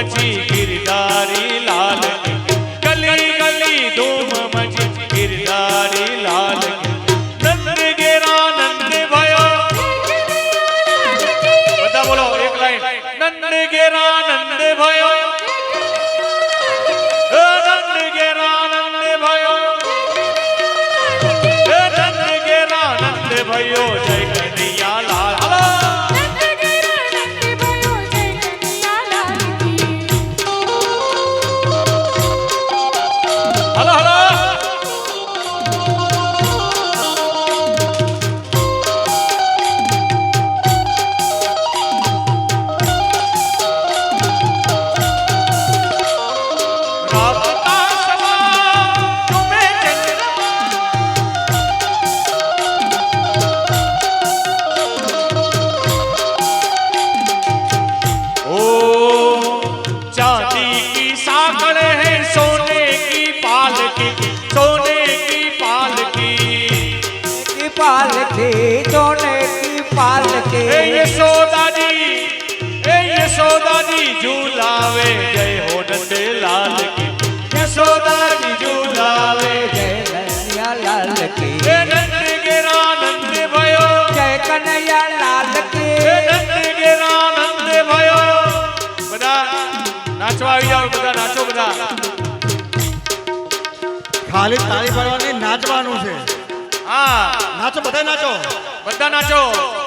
મચી ગિરધારી લાલ ગલી ગલી ધૂમ મચી ગિરધારી લાલ નંદ ગેરા નંદ ભયો બધા બોલો એક લાઈન નંદ ગેરા નંદ ભયો ભયો જય सोने की पालकी सोने की पालकी की पालकी सोने की पालकी ए यशोदा जी ए यशोदा जी झूलावे जय નાચવા આવી જાવ બધા નાચો બધા. ખાલી તાળી પાડવાની નાચવાનું છે. હા. નાચો બધા નાચો. બધા નાચો.